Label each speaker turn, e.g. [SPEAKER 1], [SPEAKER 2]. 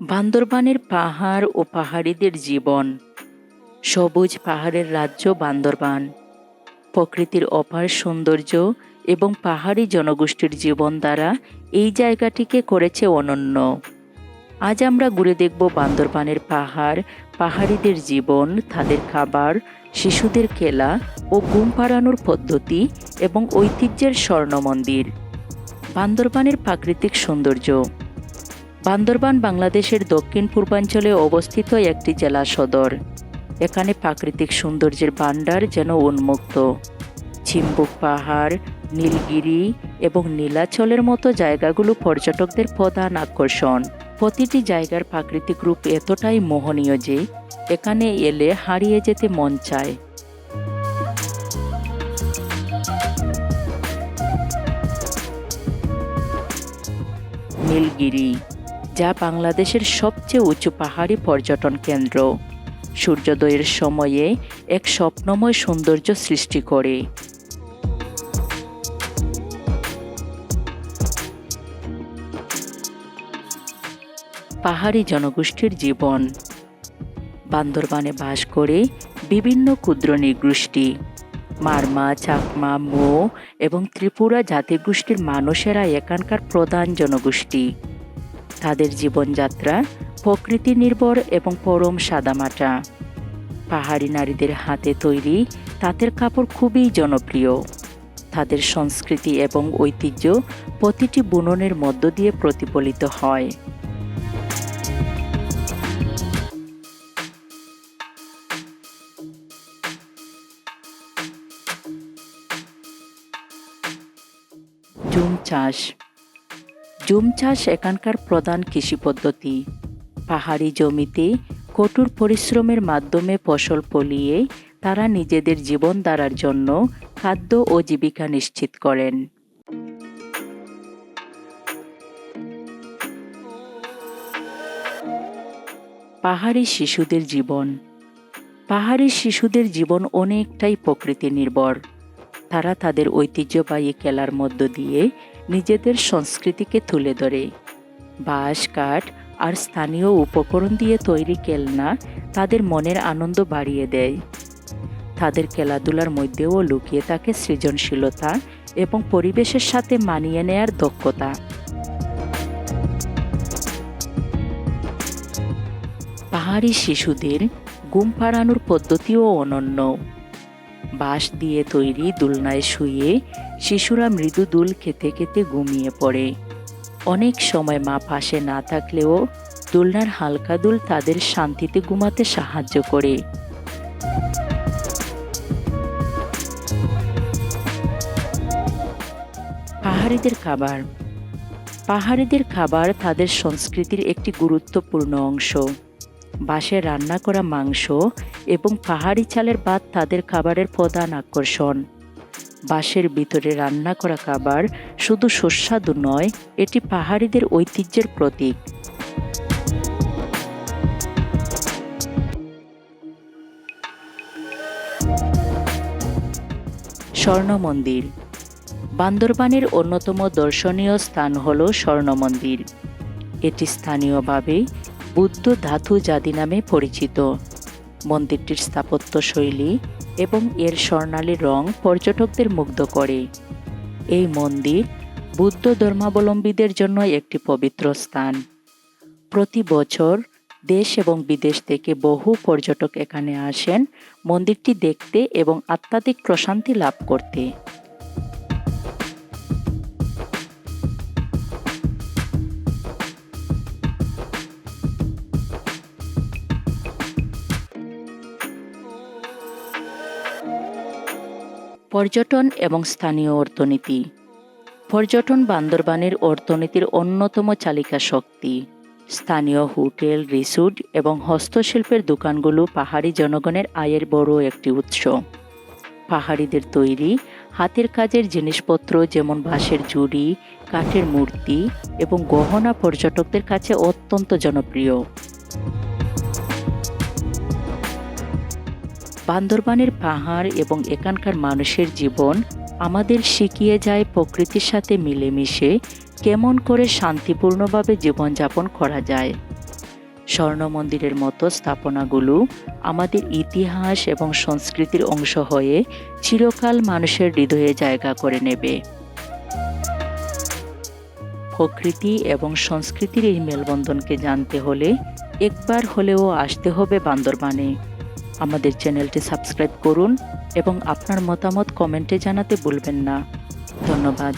[SPEAKER 1] বান্দরবানের পাহাড় ও পাহাড়িদের জীবন। সবুজ পাহাড়ের রাজ্য বান্দরবান। প্রকৃতির অপার সৌন্দর্য এবং পাহাড়ি জনগোষ্ঠীর জীবন দ্বারা এই জায়গাটিকে করেছে অনন্য। আজ আমরা ঘুরে দেখব বান্দরবানের পাহাড়, পাহাড়িদের জীবন, তাদের খাবার, শিশুদের খেলা ও ঘুম পাড়ানোর পদ্ধতি এবং ঐতিহ্যের স্বর্ণ মন্দির বান্দরবানের প্রাকৃতিক সৌন্দর্য। বান্দরবান বাংলাদেশের দক্ষিণ পূর্বাঞ্চলে অবস্থিত একটি জেলা সদর। এখানে প্রাকৃতিক সৌন্দর্যের ভাণ্ডার যেন উন্মুক্ত। চিম্বুক পাহাড়, নীলগিরি এবং নীলাচলের মতো জায়গাগুলো পর্যটকদের প্রধান আকর্ষণ। প্রতিটি জায়গার প্রাকৃতিক রূপ এতটাই মোহনীয় যে এখানে এলে হারিয়ে যেতে মন চায়। নীলগিরি যা বাংলাদেশের সবচেয়ে উঁচু পাহাড়ি পর্যটন কেন্দ্র। সূর্যোদয়ের সময়ে এক স্বপ্নময় সৌন্দর্য সৃষ্টি করে। পাহাড়ি জনগোষ্ঠীর জীবন। বান্দরবানে বাস করে বিভিন্ন ক্ষুদ্র নৃগোষ্ঠী, মারমা, চাকমা, মো এবং ত্রিপুরা জাতিগোষ্ঠীর মানুষেরা এখানকার প্রধান জনগোষ্ঠী। তাদের জীবনযাত্রা, প্রকৃতি নির্ভর এবং পরম সাদামাটা। পাহাড়ি নারীদের হাতে তৈরি তাঁতের কাপড় খুবই জনপ্রিয়। তাদের সংস্কৃতি এবং ঐতিহ্য প্রতিটি বুননের মধ্য দিয়ে প্রতিফলিত হয়। জুম চাষ জুম চাষ এখানকার প্রধান কৃষি পদ্ধতি। পাহাড়ি জমিতে কঠোর পরিশ্রমের মাধ্যমে ফসল ফলিয়ে তারা নিজেদের জীবন ধারার জন্য খাদ্য ও জীবিকা নিশ্চিত করেন। পাহাড়ি শিশুদের জীবন। পাহাড়ি শিশুদের জীবন অনেকটাই প্রকৃতি নির্ভর। তারা তাদের ঐতিহ্যবাহী খেলার মধ্য দিয়ে নিজেদের সংস্কৃতিকে তুলে ধরে। বাঁশ, কাঠ আর স্থানীয় উপকরণ দিয়ে তৈরি খেলনা তাদের মনের আনন্দ বাড়িয়ে দেয়। তাদের খেলাধুলার মধ্যেও লুকিয়ে থাকে সৃজনশীলতা এবং পরিবেশের সাথে মানিয়ে নেয়ার দক্ষতা। পাহাড়ি শিশুদের ঘুম পাড়ানোর পদ্ধতিও অনন্য। বাঁশ দিয়ে তৈরি দুলনায় শুয়ে শিশুরা মৃদু দুল খেতে খেতে ঘুমিয়ে পড়ে। অনেক সময় মা পাশে না থাকলেও দোলনার হালকা দুল তাদের শান্তিতে ঘুমাতে সাহায্য করে। পাহাড়িদের খাবার। পাহাড়িদের খাবার তাদের সংস্কৃতির একটি গুরুত্বপূর্ণ অংশ। বাঁশে রান্না করা মাংস এবং পাহাড়ি চালের ভাত তাদের খাবারের প্রধান আকর্ষণ। বাঁশের ভিতরে রান্না করা খাবার শুধু সুস্বাদু নয়, এটি পাহাড়িদের ঐতিহ্যের প্রতীক। স্বর্ণ মন্দির বান্দরবানের অন্যতম দর্শনীয় স্থান হল স্বর্ণ মন্দির এটি স্থানীয়ভাবে বুদ্ধ ধাতু জাদি নামে পরিচিত। মন্দিরটির স্থাপত্য শৈলী এবং এর স্বর্ণালী রং পর্যটকদের মুগ্ধ করে। এই মন্দির বুদ্ধ ধর্মাবলম্বীদের জন্য একটি পবিত্র স্থান। প্রতি বছর দেশ এবং বিদেশ থেকে বহু পর্যটক এখানে আসেন মন্দিরটি দেখতে এবং আত্মাধিক প্রশান্তি লাভ করতে। পর্যটন এবং স্থানীয় অর্থনীতি। পর্যটন বান্দরবানের অর্থনীতির অন্যতম চালিকা শক্তি। স্থানীয় হোটেল, রিসোর্ট এবং হস্তশিল্পের দোকানগুলো পাহাড়ি জনগণের আয়ের বড় একটি উৎস। পাহাড়িদের তৈরি, হাতের কাজের জিনিসপত্র যেমন বাঁশের জুড়ি কাঠের মূর্তি এবং গহনা পর্যটকদের কাছে অত্যন্ত জনপ্রিয়। বান্দরবানের পাহাড় এবং এখানকার মানুষের জীবন আমাদের শিখিয়ে যায় প্রকৃতির সাথে মিলেমিশে কেমন করে শান্তিপূর্ণভাবে জীবনযাপন করা যায়। স্বর্ণ মন্দিরের মতো স্থাপনাগুলো আমাদের ইতিহাস এবং সংস্কৃতির অংশ হয়ে চিরকাল মানুষের হৃদয়ে জায়গা করে নেবে। প্রকৃতি এবং সংস্কৃতির এই মেলবন্ধনকে জানতে হলে একবার হলেও আসতে হবে বান্দরবানে। আমাদের চ্যানেলটি সাবস্ক্রাইব করুন এবং আপনার মতামত কমেন্টে জানাতে ভুলবেন না। ধন্যবাদ।